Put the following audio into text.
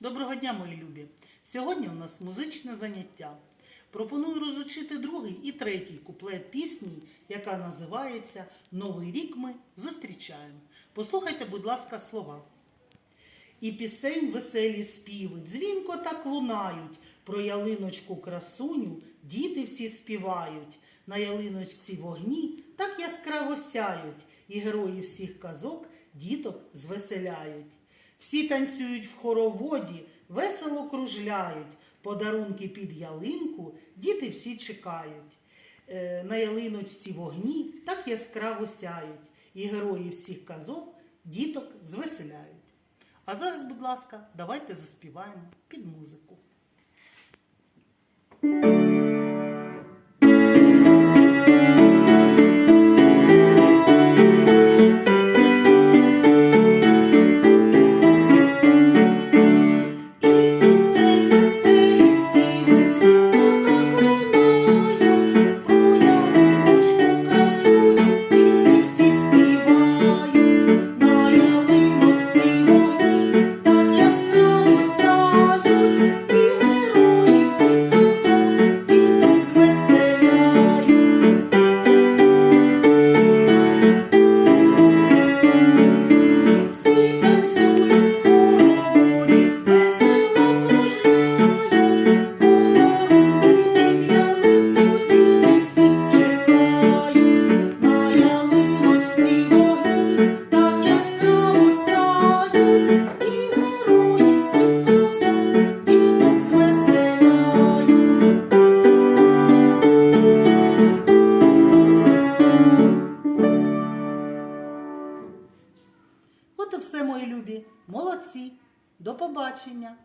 Доброго дня, мої любі! Сьогодні у нас музичне заняття. Пропоную розучити другий і третій куплет пісні, яка називається Новий рік ми зустрічаємо. Послухайте, будь ласка, слова. І пісень веселі співи, дзвінко так лунають, про ялиночку красуню діти всі співають. На ялиночці вогні так яскраво сяють, і герої всіх казок діток звеселяють. Всі танцюють в хороводі, весело кружляють, подарунки під ялинку діти всі чекають. Е, На ялиночці вогні так яскраво сяють, і герої всіх казок діток звеселяють. А зараз, будь ласка, давайте заспіваємо під музику. Все, мої любі. Молодці. До побачення.